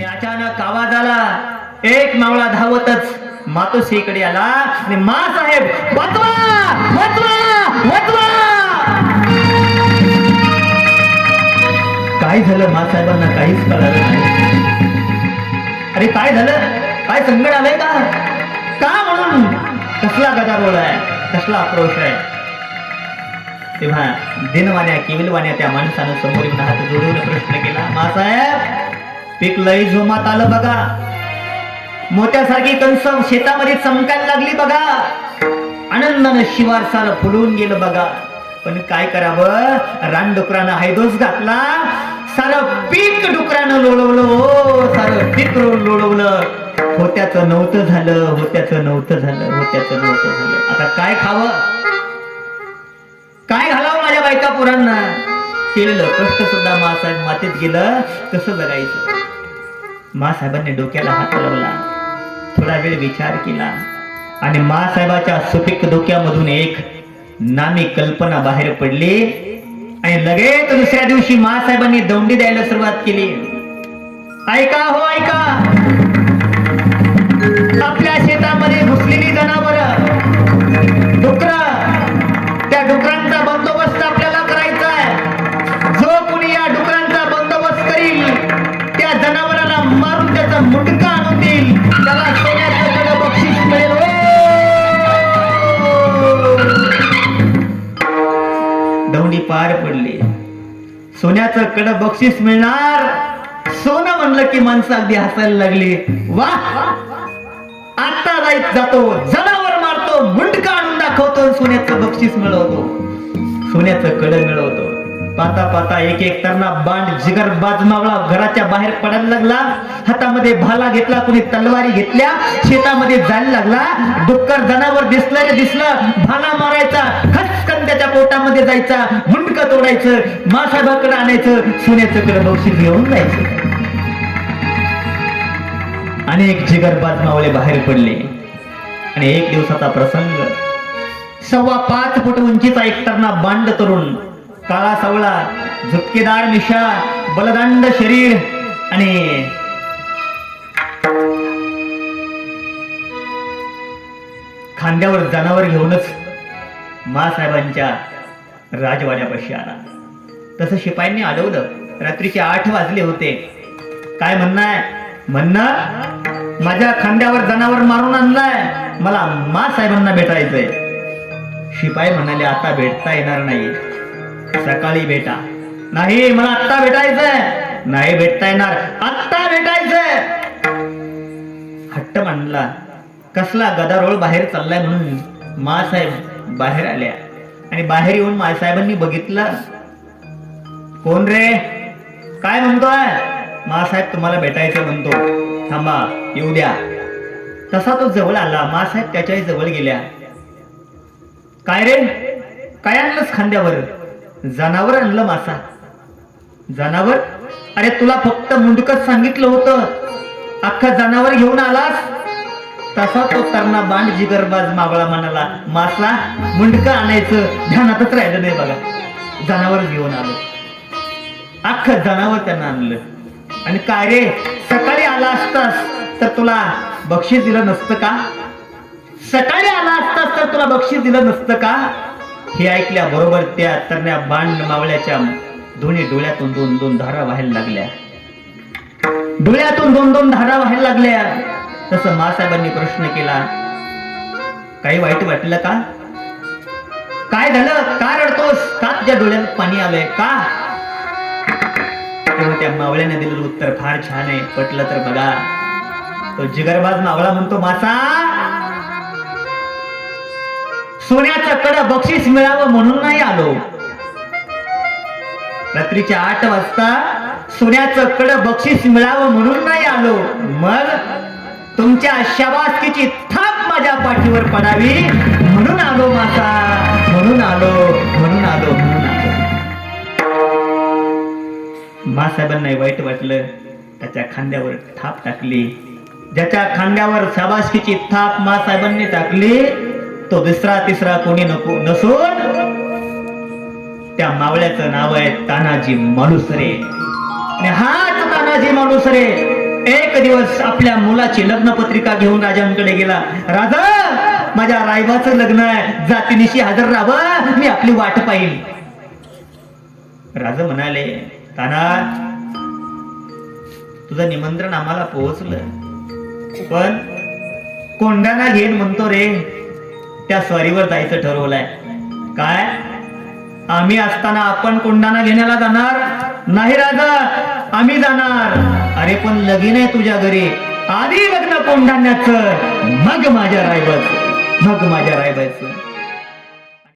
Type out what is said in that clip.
आणि अचानक आवाज आला. एक मावळा धावतच मातोश्रीकडे आला. आणि मा साहेब वाचवा वाचवा वाचवा काय झालं मा साहेबांना? काहीच कळालं नाही. अरे काय झालं? काय संकट आलंय का? का म्हणून? कसला गदारोळ आहे? कसला आक्रोश आहे? तेव्हा दिनवाण्या केविलवाण्या त्या माणसानं समोर हात जोडून प्रश्न केला. मासाहेब पीक लई जोमात आलं बघा. मोत्यासारखी कंस शेतामध्ये चमकायला लागली बघा. आनंदानं शिवार सारं फुलून गेलं बघा. पण काय करावं? रानडुकरानं हायदोस घातला. सारं पीक डुकरानं लोळवलं हो. सारं पीक लोळवलं. होत्याचं नव्हतं झालं होत्याचं नव्हतं झालं होत्याचं नव्हतं झालं. आता काय खावं? काय घालावं माझ्या बायका पोरांना? केलेलं कष्ट सुद्धा मासाहेब मातीत गेलं कसं जगायचं. मासाहेबांनी डोक्याला हात लावला. थोडा वेळ विचार केला. आणि मासाहेबाच्या सुपीक डोक्यामधून एक नामी कल्पना बाहेर पडली. आणि लगेच दुसऱ्या दिवशी मासाहेबांनी दौंडी द्यायला सुरुवात केली. ऐका हो ऐका. आपल्या शेतामध्ये घुसलेली जनावर डुकर त्या डुकरांचा सोन्याचं कड बक्षीस मिळणार. सोनं म्हणलं की माणसं अगदी हसायला लागली. वा! आता जाईत जातो जनावर मारतो मुंडका आणून दाखवतो सोन्याचं बक्षीस मिळवतो. सोन्याचं कड मिळवतो. पाहता पाता एक एक तरणा बांड जिगर बाज मावळा घराच्या बाहेर पडायला लागला हातामध्ये भाला घेतला कुणी तलवारी घेतल्या शेतामध्ये जायला लागला डुक्कर जनावर दिसलं रे दिसलं भाला मारायचा खचकन त्याच्या पोटामध्ये जायचा मुंडक तोडायचं मासाहेबाकडे आणायचं सोन्याचं कडे घेऊन जायचं. अनेक जिगरबाज मावळे बाहेर पडले. आणि एक दिवसाचा प्रसंग. सव्वा पाच फूट उंचीचा एकटरना बांड तरुण काळा सावळा झुपकेदार मिशा बलदांड शरीर आणि खांद्यावर जनावर घेऊनच मासाहेबांच्या राजवाड्यापाशी आला. तसं शिपायांनी अडवलं रात्रीचे आठ वाजले होते. काय म्हणणं आहे म्हणणं माझ्या खांद्यावर जनावर मारून आणलाय. मला मा साहेबांना भेटायचंय. शिपाई म्हणाले आता भेटता येणार नाही. सकाळी भेटा. नाही मला आत्ता भेटायचंय. नाही भेटता येणार. आत्ता भेटायचंय. हट्ट मांडला. कसला गदारोळ बाहेर चाललाय म्हणून मासाहेब बाहेर आल्या. आणि बाहेर येऊन मासाहेबांनी बघितलं. कोण रे? काय म्हणतोय? मासाहेब तुम्हाला भेटायचं म्हणतो. थांबा येऊ द्या. तसा तो जवळ आला. मासाहेब त्याच्याही जवळ गेल्या. काय रे? काय आणलंस खांद्यावर? जनावर आणलं मासा. जनावर? अरे तुला फक्त मुंडकच सांगितलं होतं. अख्खा जनावर घेऊन आलास? तसा तो तरणा बांड जिगरबाज मावळा म्हणाला मासला मुंडकं आणायचं. ध्यानातच राहिलं नाही बघा. जनावर घेऊन आलो. अख्खं जनावर त्यांना आणलं. आणि काय रे सकाळी आला असतास तर तुला बक्षीस दिलं नसतं का? सकाळी आला असतास तर तुला बक्षीस दिलं नसतं का? हे ऐकल्याबरोबर त्या तरण्या बाण मावळ्याच्या दोन्ही डोळ्यातून दोन दोन धारा व्हायला लागल्या. डोळ्यातून दोन दोन धारा व्हायला लागल्या. तसं मासाहेबांनी प्रश्न केला काही वाईट वाटलं का? काय झालं? का रडतोस? का तुझ्या डोळ्यात पाणी आलंय? का? तेव्हा त्या मावळ्याने दिलेलं उत्तर फार छान आहे. पटलं तर बघा. तो जिगरबाज मावळा म्हणतो मासा सोन्याचं कड बक्षीस मिळावं म्हणून नाही आलो. रात्रीच्या आठ वाजता सोन्याचं कड बक्षीस मिळावं म्हणून नाही आलो. मग तुमच्या शबासकीची थाप माझ्या पाठीवर पडावी. म्हणून आलो माता. म्हणून आलो. म्हणून आलो. म्हणून आलो. मासाहेबांना वाईट वाटलं. त्याच्या खांद्यावर थाप टाकली. ज्याच्या खांद्यावर शबासकीची थाप मासाहेबांनी टाकली तो दुसरा तिसरा कोणी नको नसून त्या मावळ्याचं नाव आहे तानाजी मालुसरे आणि हाच तानाजी मालुसरे एक दिवस आपल्या मुलाची लग्न पत्रिका घेऊन राजांकडे गेला. राजा माझ्या रायबाचं लग्न आहे. जातीनिशी हजर राहावं. मी आपली वाट पाहिल राजा म्हणाले ताना तुझं निमंत्रण आम्हाला पोहोचलं. पण कोंडाना घेईन म्हणतो रे त्या स्वारीवर जायचं ठरवलंय. काय? आम्ही असताना आपण कोंडाणा घेण्याला जाणार? नाही राजा आम्ही जाणार. अरे पण लगीन आहे तुझ्या घरी. आधी लग्न कोंडाण्याचं मग माझ्या रायबाच मग माझ्या रायबाचं